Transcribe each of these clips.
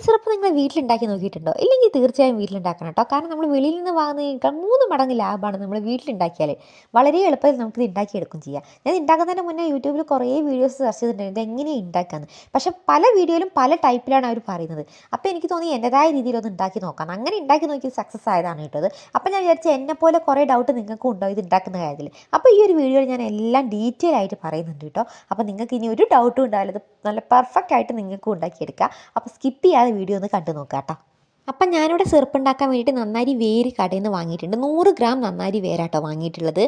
നന്നാരി syrup നിങ്ങൾ വീട്ടിലുണ്ടാക്കി നോക്കിയിട്ടുണ്ടോ? ഇല്ലെങ്കിൽ തീർച്ചയായും വീട്ടിലുണ്ടാക്കണം കേട്ടോ. കാരണം നമ്മൾ വെളിയിൽ നിന്ന് വാങ്ങുന്നതിനേക്കാൾ മൂന്ന് മടങ്ങ് ലാഭമാണ് നമ്മൾ വീട്ടിലുണ്ടാക്കിയാൽ വളരെ എളുപ്പത്തിൽ നമുക്കിത് ഉണ്ടാക്കിയെടുക്കും ചെയ്യാം. ഞാൻ ഉണ്ടാക്കുന്നതിന് മുന്നേ യൂട്യൂബിൽ കുറേ വീഡിയോസ് സെർച്ച് ചെയ്തിട്ടുണ്ട്. എങ്ങനെയാണ് ഉണ്ടാക്കാന്ന് പക്ഷേ പല വീഡിയോയിലും പല ടൈപ്പിലാണ് അവർ പറയുന്നത്. അപ്പോൾ എനിക്ക് തോന്നി എന്റെതായ രീതിയിലൊന്ന് ഉണ്ടാക്കി നോക്കാം. അങ്ങനെ ഉണ്ടാക്കി നോക്കി സക്സസ് ആയതാണ് കേട്ടത്. അപ്പോൾ ഞാൻ വിചാരിച്ചു എന്നെ പോലെ കുറേ ഡൗട്ട് നിങ്ങൾക്കും ഉണ്ടോ ഇത് ഉണ്ടാക്കുന്ന കാര്യത്തിൽ അപ്പോൾ ഈ ഒരു വീഡിയോയിൽ ഞാൻ എല്ലാം ഡീറ്റെയിൽ ആയിട്ട് പറയുന്നുണ്ട് കേട്ടോ. അപ്പോൾ നിങ്ങൾക്ക് ഇനി ഒരു ഡൗട്ടും ഉണ്ടാവില്ല. നല്ല പെർഫെക്റ്റ് ആയിട്ട് നിങ്ങൾക്കും ഉണ്ടാക്കിയെടുക്കാം. അപ്പോൾ സ്കിപ്പ് ചെയ്യാതെ വീഡിയോ ഒന്ന് കണ്ടു നോക്കാം കേട്ടോ അപ്പം ഞാനിവിടെ സെർപ്പുണ്ടാക്കാൻ വേണ്ടിയിട്ട് നന്നാരി വേര് കടയിൽ നിന്ന് വാങ്ങിയിട്ടുണ്ട്. നൂറ് ഗ്രാം നന്നാരി വേരാട്ടോ വാങ്ങിയിട്ടുള്ളത്.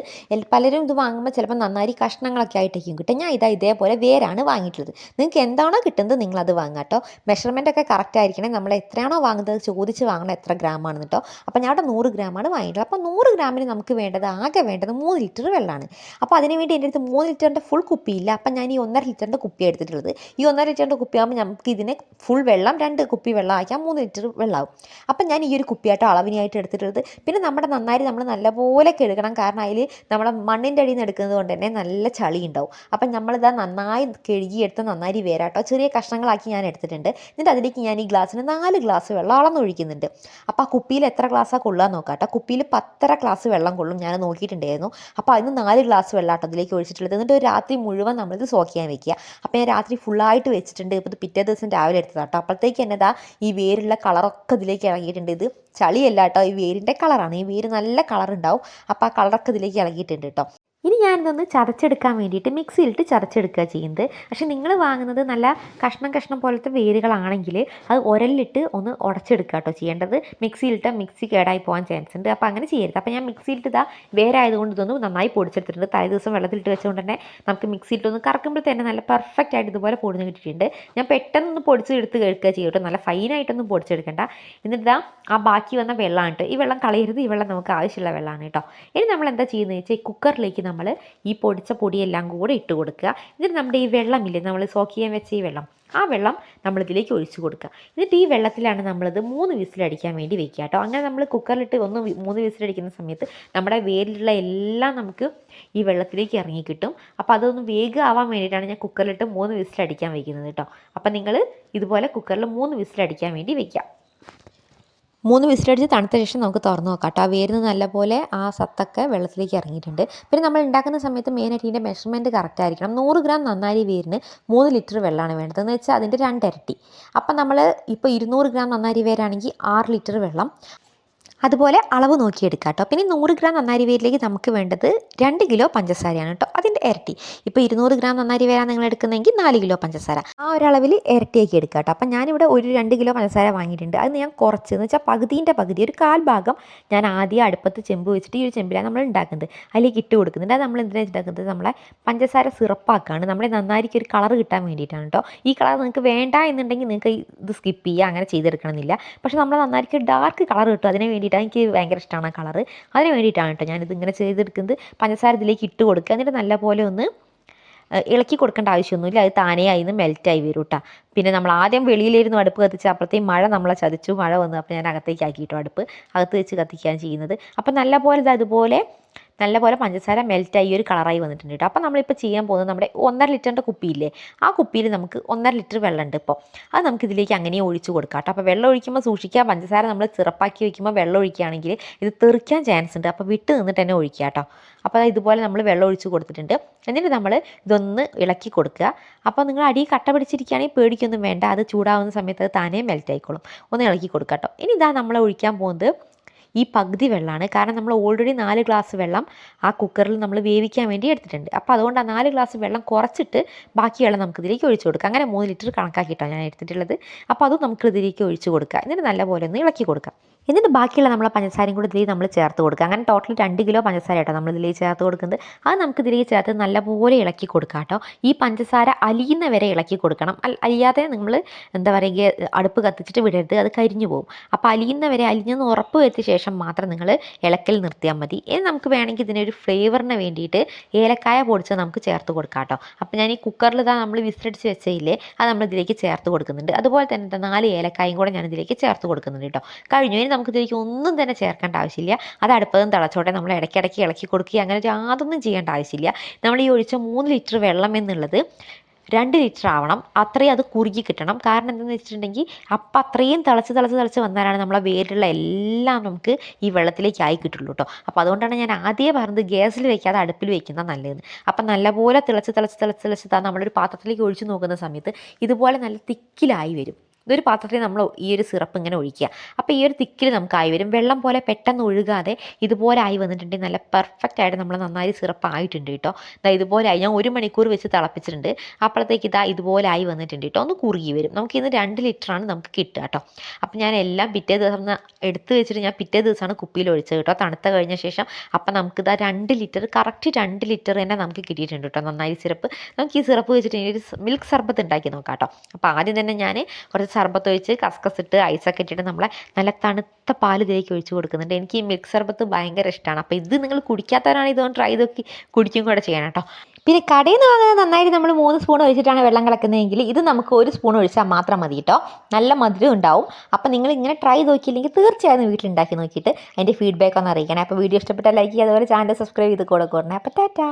പലരും ഇത് വാങ്ങുമ്പോൾ ചിലപ്പോൾ നന്നാരി കഷ്ണങ്ങളൊക്കെ ആയിട്ടേക്കും കിട്ടും ഞാൻ ഇതാ ഇതേപോലെ വേരാണ് വാങ്ങിയിട്ടുള്ളത്. നിങ്ങൾക്ക് എന്താണോ കിട്ടുന്നത് നിങ്ങളത് വാങ്ങുക കേട്ടോ. മെഷർമെന്റ് ഒക്കെ കറക്റ്റ് ആയിരിക്കണേ. നമ്മൾ എത്രയാണോ വാങ്ങുന്നത് ചോദിച്ച് വാങ്ങണം എത്ര ഗ്രാമാണ് കേട്ടോ. അപ്പം ഞാൻ അവിടെ നൂറ് ഗ്രാമാണ് വാങ്ങിയിട്ടുള്ളത്. അപ്പോൾ നൂറ് ഗ്രാമിന് നമുക്ക് വേണ്ടത് ആകെ വേണ്ടത് മൂന്ന് ലിറ്റർ വെള്ളമാണ്. അപ്പോൾ അതിന് വേണ്ടി എന്റെ അടുത്ത് മൂന്ന് ലിറ്ററിന്റെ ഫുൾ കുപ്പിയില്ല. അപ്പം ഞാൻ ഈ ഒന്നര ലിറ്ററിന്റെ കുപ്പി എടുത്തിട്ടുള്ളത്. ഈ ഒന്നര ലിറ്ററിന്റെ കുപ്പിയാകുമ്പോൾ നമുക്ക് ഇതിനെ ഫുൾ വെള്ളം രണ്ട് കുപ്പി വെള്ളം ആക്കിയാൽ മൂന്ന് ലിറ്റർ വെള്ളമാവും അപ്പം ഞാൻ ഈ ഒരു കുപ്പിയാട്ടോ അളവിനായിട്ട് എടുത്തിട്ടുള്ളത്. പിന്നെ നമ്മുടെ നന്നായി നമ്മൾ നല്ലപോലെ കഴുകണം. കാരണം അതിൽ നമ്മുടെ മണ്ണിന്റെ അടിയിൽ നിന്ന് എടുക്കുന്നത് കൊണ്ട് തന്നെ നല്ല ചളി ഉണ്ടാവും. അപ്പം നമ്മളിതാ നന്നായി കഴുകിയെടുത്ത് നന്നായി വേരാട്ടോ. ചെറിയ കഷ്ണങ്ങളാക്കി ഞാൻ എടുത്തിട്ടുണ്ട്. എന്നിട്ട് അതിലേക്ക് ഞാൻ ഈ ഗ്ലാസ്സിന് നാല് ഗ്ലാസ് വെള്ളം അളന്നൊഴിക്കുന്നുണ്ട് അപ്പോൾ ആ കുപ്പിയിൽ എത്ര ഗ്ലാസ്സാണ് കൊള്ളുക നോക്കാം കേട്ടോ കുപ്പിയിൽ പത്തര ഗ്ലാസ് വെള്ളം കൊള്ളും ഞാൻ നോക്കിയിട്ടുണ്ടായിരുന്നു. അപ്പോൾ അതിന് നാല് ഗ്ലാസ് വെള്ളം അതിലേക്ക് ഒഴിച്ചിട്ടുള്ളത്. എന്നിട്ട് ഒരു രാത്രി മുഴുവൻ നമ്മളിത് സോക്ക് ചെയ്യാൻ വെക്കുക. അപ്പോൾ ഞാൻ രാത്രി ഫുള്ളായിട്ട് വെച്ചിട്ടുണ്ട്. ഇപ്പോൾ പിറ്റേ ദിവസം രാവിലെ എടുത്തതാട്ടോ. അപ്പോഴത്തേക്ക് എന്നതാ ഈ വേരുള്ള കളറൊക്കെ ഇതിലേക്ക് ഇറങ്ങിയിട്ടുണ്ട്. ഇത് ചളിയല്ല കേട്ടോ. ഈ വേരിന്റെ കളറാണ് ഈ വേര് നല്ല കളറുണ്ടാവും അപ്പോൾ ആ കളറൊക്കെ ഇതിലേക്ക് ഇറങ്ങിയിട്ടുണ്ട് കേട്ടോ. ഇനി ഞാനിതൊന്ന് ചതച്ചെടുക്കാൻ വേണ്ടിയിട്ട് മിക്സിയിലിട്ട് ചതച്ചെടുക്കുക ചെയ്യുന്നത്. പക്ഷേ നിങ്ങൾ വാങ്ങുന്നത് നല്ല കഷ്ണം കഷ്ണം പോലത്തെ വേരുകളാണെങ്കിൽ അത് ഉരലിലിട്ട് ഒന്ന് ഉടച്ചെടുക്കുക കേട്ടോ ചെയ്യേണ്ടത്. മിക്സിയിലിട്ട് മിക്സി കേടായി പോകാൻ ചാൻസ് ഉണ്ട്. അപ്പോൾ അങ്ങനെ ചെയ്യരുത്. അപ്പോൾ ഞാൻ മിക്സിയിലിട്ട് ഇതാ വേരായതുകൊണ്ട് ഇതൊന്ന് നന്നായി പൊടിച്ചെടുത്തിട്ടുണ്ട്. തലേ ദിവസം വെള്ളത്തിലിട്ട് വെച്ചുകൊണ്ട് തന്നെ നമുക്ക് മിക്സിയിലിട്ടൊന്ന് കറക്കുമ്പോൾ തന്നെ നല്ല പെർഫെക്റ്റ് ആയിട്ട് ഇതുപോലെ പൊടിഞ്ഞ് കിട്ടിയിട്ടുണ്ട്. ഞാൻ പെട്ടെന്ന് പൊടിച്ചെടുത്ത് കേൾക്കുക ചെയ്യട്ടോ നല്ല ഫൈനായിട്ടൊന്നും പൊടിച്ചെടുക്കണ്ട. എന്നിട്ട് ഇതാ ആ ബാക്കി വന്ന വെള്ളമാണ് കേട്ടോ. ഈ വെള്ളം കളയരുത്. ഈ വെള്ളം നമുക്ക് ആവശ്യമുള്ള വെള്ളമാണ് കേട്ടോ. ഇനി നമ്മൾ എന്താ ചെയ്യുന്നത് വെച്ചാൽ കുക്കറിലേക്ക് നമ്മൾ ഈ പൊടിച്ച പൊടിയെല്ലാം കൂടെ ഇട്ട് കൊടുക്കുക. എന്നിട്ട് നമ്മുടെ ഈ വെള്ളമില്ലേ നമ്മൾ സോക്ക് ചെയ്യാൻ വെച്ച ഈ വെള്ളം ആ വെള്ളം നമ്മളിതിലേക്ക് ഒഴിച്ചു കൊടുക്കുക. എന്നിട്ട് ഈ വെള്ളത്തിലാണ് നമ്മളിത് മൂന്ന് വിസിലടിക്കാൻ വേണ്ടി വെക്കുക കേട്ടോ. അങ്ങനെ നമ്മൾ കുക്കറിലിട്ട് ഒന്ന് മൂന്ന് വിസിലടിക്കുന്ന സമയത്ത് നമ്മുടെ വേരിലുള്ള എല്ലാം നമുക്ക് ഈ വെള്ളത്തിലേക്ക് ഇറങ്ങി കിട്ടും. അപ്പോൾ അതൊന്ന് വേഗം ആവാൻ വേണ്ടിയിട്ടാണ് ഞാൻ കുക്കറിലിട്ട് മൂന്ന് വിസിലടിക്കാൻ വെക്കുന്നത് കേട്ടോ. അപ്പോൾ നിങ്ങൾ ഇതുപോലെ കുക്കറിൽ മൂന്ന് വിസിലടിക്കാൻ വേണ്ടി വെക്കുക. മൂന്ന് വിസിലടിച്ച് തണുത്ത ശേഷം നമുക്ക് തുറന്ന് നോക്കാം കേട്ടോ. വേരുന്ന നല്ലപോലെ ആ സത്തൊക്കെ വെള്ളത്തിലേക്ക് ഇറങ്ങിയിട്ടുണ്ട്. പിന്നെ നമ്മൾ ഉണ്ടാക്കുന്ന സമയത്ത് മെയിനായിട്ട് ഇതിന്റെ മെഷർമെന്റ് കറക്റ്റ് ആയിരിക്കണം. നൂറ് ഗ്രാം നന്നാരി വേരിന് മൂന്ന് ലിറ്റർ വെള്ളമാണ് വേണ്ടത്. എന്ന് വെച്ചാൽ അതിന്റെ രണ്ടിരട്ടി. അപ്പം നമ്മൾ ഇപ്പോൾ ഇരുന്നൂറ് ഗ്രാം നന്നാരി വേരാണെങ്കിൽ ആറ് ലിറ്റർ വെള്ളം അതുപോലെ അളവ് നോക്കിയെടുക്കുക കേട്ടോ. പിന്നെ നൂറ് ഗ്രാം നന്നാരി വേരിലേക്ക് നമുക്ക് വേണ്ടത് രണ്ട് കിലോ പഞ്ചസാരയാണ് കേട്ടോ. അതിന്റെ ഇരട്ടി. ഇപ്പോൾ ഇരുന്നൂറ് ഗ്രാം നന്നാരി വേരാണ് നിങ്ങൾ എടുക്കുന്നതെങ്കിൽ നാല് കിലോ പഞ്ചസാര. ആ ഒരളവിൽ ഇരട്ടിയാക്കി എടുക്കുക കേട്ടോ. അപ്പം ഞാനിവിടെ ഒരു രണ്ട് കിലോ പഞ്ചസാര വാങ്ങിയിട്ടുണ്ട്. അത് ഞാൻ കുറച്ച് എന്ന് വെച്ചാൽ പകുതീന്റെ പകുതി ഒരു കാൽ ഭാഗം ഞാൻ ആദ്യം അടുപ്പത്ത് ചെമ്പ് വെച്ചിട്ട് ഈ ഒരു ചെമ്പിലാണ് നമ്മൾ ഉണ്ടാക്കുന്നത്. അതിലേക്ക് ഇട്ട് കൊടുക്കുന്നുണ്ട്. അത് നമ്മൾ എന്തിനാണ് ഉണ്ടാക്കുന്നത് നമ്മളെ പഞ്ചസാര സിറപ്പാക്കാണ്. നമ്മുടെ നന്നാരിക്ക് ഒരു കളർ കിട്ടാൻ വേണ്ടിയിട്ടാണ് കേട്ടോ. ഈ കളർ നിങ്ങൾക്ക് വേണ്ട എന്നുണ്ടെങ്കിൽ നിങ്ങൾക്ക് ഇത് സ്കിപ്പ് ചെയ്യുക അങ്ങനെ ചെയ്തെടുക്കണമെന്നില്ല. പക്ഷേ നമ്മൾ നന്നാരിക്ക് ഡാർക്ക് കളർ കിട്ടും. അതിന് വേണ്ടിയിട്ടാണ് എനിക്ക് ഭയങ്കര ഇഷ്ടമാണ് ആ കളർ അതിന് വേണ്ടിയിട്ടാണ് കേട്ടോ ഞാനിത് ഇങ്ങനെ ചെയ്തെടുക്കുന്നത്. പഞ്ചസാര ഇതിലേക്ക് ഇട്ട് കൊടുക്കുക. എന്നിട്ട് നല്ലപോലെ ഒന്ന് ഇളക്കി കൊടുക്കേണ്ട ആവശ്യമൊന്നുമില്ല. അത് താനേ അതിന് മെൽറ്റായി വരും കേട്ടോ. പിന്നെ നമ്മൾ ആദ്യം വെളിയിലിരുന്ന് അടുപ്പ് കത്തിച്ച് അപ്പോഴത്തേക്കും മഴ നമ്മളെ ചതിച്ചു. മഴ വന്നു. അപ്പോൾ ഞാൻ അകത്തേക്ക് ആക്കിയിട്ടു അടുപ്പ്. അകത്ത് വെച്ച് കത്തിക്കുകയാണ് ചെയ്യുന്നത്. അപ്പോൾ നല്ലപോലെ ഇത് അതുപോലെ നല്ലപോലെ പഞ്ചസാര മെൽറ്റായി ഒരു കളറായി വന്നിട്ടുണ്ട് കേട്ടോ അപ്പോൾ നമ്മളിപ്പോൾ ചെയ്യാൻ പോകുന്നത് നമ്മുടെ ഒന്നര ലിറ്ററിന്റെ കുപ്പിയില്ലേ? ആ കുപ്പിയിൽ നമുക്ക് ഒന്നര ലിറ്റർ വെള്ളമുണ്ട് ഇപ്പോൾ അത് നമുക്ക് ഇതിലേക്ക് അങ്ങനെ ഒഴിച്ചു കൊടുക്കാം കേട്ടോ അപ്പോൾ വെള്ളം ഒഴിക്കുമ്പോൾ സൂക്ഷിക്കുക പഞ്ചസാര നമ്മൾ ചിറപ്പാക്കി വയ്ക്കുമ്പോൾ വെള്ളം ഒഴിക്കുകയാണെങ്കിൽ ഇത് തെറിക്കാൻ ചാൻസ് ഉണ്ട്. അപ്പോൾ വിട്ട് നിന്നിട്ട് തന്നെ ഒഴിക്കുക കേട്ടോ അപ്പോൾ ഇതുപോലെ നമ്മൾ വെള്ളം ഒഴിച്ച് കൊടുത്തിട്ടുണ്ട്. എന്നിട്ട് നമ്മൾ ഇതൊന്ന് ഇളക്കി കൊടുക്കുക. അപ്പോൾ നിങ്ങൾ അടി കട്ട പിടിച്ചിരിക്കുകയാണെങ്കിൽ പേടിക്കൊന്നും വേണ്ട. അത് ചൂടാവുന്ന സമയത്ത് അത് താനേ മെൽറ്റ് ആയിക്കോളും. ഒന്ന് ഇളക്കി കൊടുക്കുക കേട്ടോ ഇനി ഇതാ നമ്മൾ ഒഴിക്കാൻ പോകുന്നത് ഈ പകുതി വെള്ളമാണ്. കാരണം നമ്മൾ ഓൾറെഡി നാല് ഗ്ലാസ് വെള്ളം ആ കുക്കറിൽ നമ്മൾ വേവിക്കാൻ വേണ്ടി എടുത്തിട്ടുണ്ട്. അപ്പോൾ അതുകൊണ്ട് ആ നാല് ഗ്ലാസ് വെള്ളം കുറച്ചിട്ട് ബാക്കി വെള്ളം നമുക്ക് ഇതിലേക്ക് ഒഴിച്ചു കൊടുക്കാം. അങ്ങനെ മൂന്ന് ലിറ്റർ കണക്കാക്കിയിട്ടാണ് ഞാൻ എടുത്തിട്ടുള്ളത്. അപ്പോൾ അതും നമുക്ക് ഇതിലേക്ക് ഒഴിച്ചു കൊടുക്കുക എന്നിട്ട് നല്ലപോലെ ഒന്ന് ഇളക്കി കൊടുക്കാം. എന്നിട്ട് ബാക്കിയുള്ള നമ്മളെ പഞ്ചസാരയും കൂടി ഇതിലേക്ക് നമ്മൾ ചേർത്ത് കൊടുക്കുക. അങ്ങനെ ടോട്ടൽ രണ്ട് കിലോ പഞ്ചസാര കേട്ടോ നമ്മൾ ഇതിലേക്ക് ചേർത്ത് കൊടുക്കുന്നത്. അത് നമുക്ക് ഇതിലേക്ക് ചേർത്ത് നല്ലപോലെ ഇളക്കി കൊടുക്കാം കേട്ടോ. ഈ പഞ്ചസാര അലിയുന്ന വരെ ഇളക്കി കൊടുക്കണം. അലിയാതെ നമ്മൾ എന്താ പറയുക അടുപ്പ് കത്തിച്ചിട്ട് വിടരുത്. അത് കരിഞ്ഞു പോകും. അപ്പോൾ അലിയുന്ന വരെ അലിഞ്ഞെന്ന് ഉറപ്പ് വരുത്തിയ ശേഷം മാത്രം നിങ്ങൾ ഇളക്കൽ നിർത്തിയാൽ മതി. ഇനി നമുക്ക് വേണമെങ്കിൽ ഇതിനൊരു ഫ്ലേവറിന് വേണ്ടിയിട്ട് ഏലക്കായ പൊടിച്ച് നമുക്ക് ചേർത്ത് കൊടുക്കാം കേട്ടോ. അപ്പോൾ ഞാൻ ഈ കുക്കറിൽ ഇതാ നമ്മൾ വിസിലടിച്ച് വെച്ചില്ലേ അത് നമ്മൾ ഇതിലേക്ക് ചേർത്ത് കൊടുക്കുന്നുണ്ട്. അതുപോലെ തന്നെ നാല് ഏലക്കായും കൂടെ ഞാൻ ഇതിലേക്ക് ചേർത്ത് കൊടുക്കുന്നുണ്ട് കേട്ടോ. കഴിഞ്ഞു. നമുക്ക് ഇതിലേക്ക് ഒന്നും തന്നെ ചേർക്കേണ്ട ആവശ്യമില്ല. അത് അടുപ്പതും തിളച്ചോട്ടെ നമ്മൾ ഇടയ്ക്കിടയ്ക്ക് ഇളക്കി കൊടുക്കുക അങ്ങനെ യാതൊന്നും ചെയ്യേണ്ട ആവശ്യമില്ല. നമ്മൾ ഈ ഒഴിച്ച മൂന്ന് ലിറ്റർ വെള്ളം എന്നുള്ളത് രണ്ട് ലിറ്റർ ആവണം. അത്രയും അത് കുറുകി കിട്ടണം. കാരണം എന്താണെന്ന് വെച്ചിട്ടുണ്ടെങ്കിൽ അപ്പം അത്രയും തിളച്ച് തിളച്ച് തിളച്ച് വന്നാലാണ് നമ്മളെ വേരിലുള്ള എല്ലാം നമുക്ക് ഈ വെള്ളത്തിലേക്ക് ആയി കിട്ടുള്ളൂ കേട്ടോ. അപ്പോൾ അതുകൊണ്ടാണ് ഞാൻ ആദ്യം പറഞ്ഞത് ഗ്യാസിൽ വെക്കാതെ അടുപ്പിൽ വെക്കുന്ന നല്ലതെന്ന്. അപ്പം നല്ലപോലെ തിളച്ച് തിളച്ച് തിളച്ച് തിളച്ച് നമ്മളൊരു പാത്രത്തിലേക്ക് ഒഴിച്ചു നോക്കുന്ന സമയത്ത് ഇതുപോലെ നല്ല തിക്കിലായി വരും. ഇതൊരു പാത്രത്തിൽ നമ്മൾ ഈ ഒരു സിറപ്പ് ഇങ്ങനെ ഒഴിക്കുക. അപ്പോൾ ഈ ഒരു തിക്കിൽ നമുക്ക് ആയി വരും. വെള്ളം പോലെ പെട്ടെന്ന് ഒഴുകാതെ ഇതുപോലെ ആയി വന്നിട്ടുണ്ടെങ്കിൽ നല്ല പെർഫെക്റ്റ് ആയിട്ട് നമ്മൾ നന്നായി സിറപ്പ് ആയിട്ടുണ്ട് കേട്ടോ. ഇതാ ഇതുപോലെ ആയി. ഞാൻ ഒരു മണിക്കൂർ വെച്ച് തിളപ്പിച്ചിട്ടുണ്ട്. അപ്പോഴത്തേക്ക് ഇതാ ഇതുപോലെ ആയി വന്നിട്ടുണ്ട് കേട്ടോ. ഒന്ന് കുറുകി വരും. നമുക്ക് ഇന്ന് രണ്ട് ലിറ്ററാണ് നമുക്ക് കിട്ടുക കേട്ടോ. അപ്പോൾ ഞാൻ എല്ലാം പിറ്റേ ദിവസം എടുത്ത് വെച്ചിട്ട് ഞാൻ പിറ്റേ ദിവസമാണ് കുപ്പിയിൽ ഒഴിച്ചത് കേട്ടോ. തണുത്ത കഴിഞ്ഞ ശേഷം അപ്പം നമുക്കിതാ രണ്ട് ലിറ്റർ കറക്റ്റ് രണ്ട് ലിറ്റർ തന്നെ നമുക്ക് കിട്ടിയിട്ടുണ്ട് കേട്ടോ നന്നായി സിറപ്പ്. നമുക്ക് ഈ സിറപ്പ് വെച്ചിട്ട് ഇനി ഒരു മിൽക്ക് സർബത്ത് ഉണ്ടാക്കി നോക്കാം കേട്ടോ. അപ്പോൾ ആദ്യം തന്നെ ഞാൻ കുറച്ച് സർബത്ത് ഒഴിച്ച് കസ്കസ് ഇട്ട് ഐസൊക്കെ ഇട്ടിട്ട് നമ്മളെ നല്ല തണുത്ത പാൽ ഇതിലേക്ക് ഒഴിച്ച് കൊടുക്കുന്നുണ്ട്. എനിക്ക് ഈ മിൽക്ക് സർബത്ത് ഭയങ്കര ഇഷ്ടമാണ് അപ്പോൾ ഇത് നിങ്ങൾ കുടിക്കാത്തവരാണ് ഇതൊന്ന് ട്രൈ ചെയ്തൊക്കെ കുടിക്കും കൂടെ ചെയ്യണം കേട്ടോ. പിന്നെ കടയിൽ നിന്ന് വാങ്ങുന്നത് നന്നായിട്ട് നമ്മൾ മൂന്ന് സ്പൂൺ ഒഴിച്ചിട്ടാണ് വെള്ളം കിളക്കുന്നതെങ്കിൽ ഇത് നമുക്ക് ഒരു സ്പൂൺ ഒഴിച്ചാൽ മാത്രം മതി കേട്ടോ. നല്ല മധുരം ഉണ്ടാവും. അപ്പോൾ നിങ്ങൾ ഇങ്ങനെ ട്രൈ നോക്കിയില്ലെങ്കിൽ തീർച്ചയായും വീട്ടിലുണ്ടാക്കി നോക്കിയിട്ട് അതിന്റെ ഫീഡ്ബാക്ക് ഒന്ന് അറിയിക്കണം. അപ്പോൾ വീഡിയോ ഇഷ്ടപ്പെട്ടാൽ ലൈക്ക് ചെയ്യുക അതുപോലെ ചാനൽ സബ്സ്ക്രൈബ് ചെയ്ത് കൂടെ കൂടണേ അപ്പോൾ ടാറ്റാ.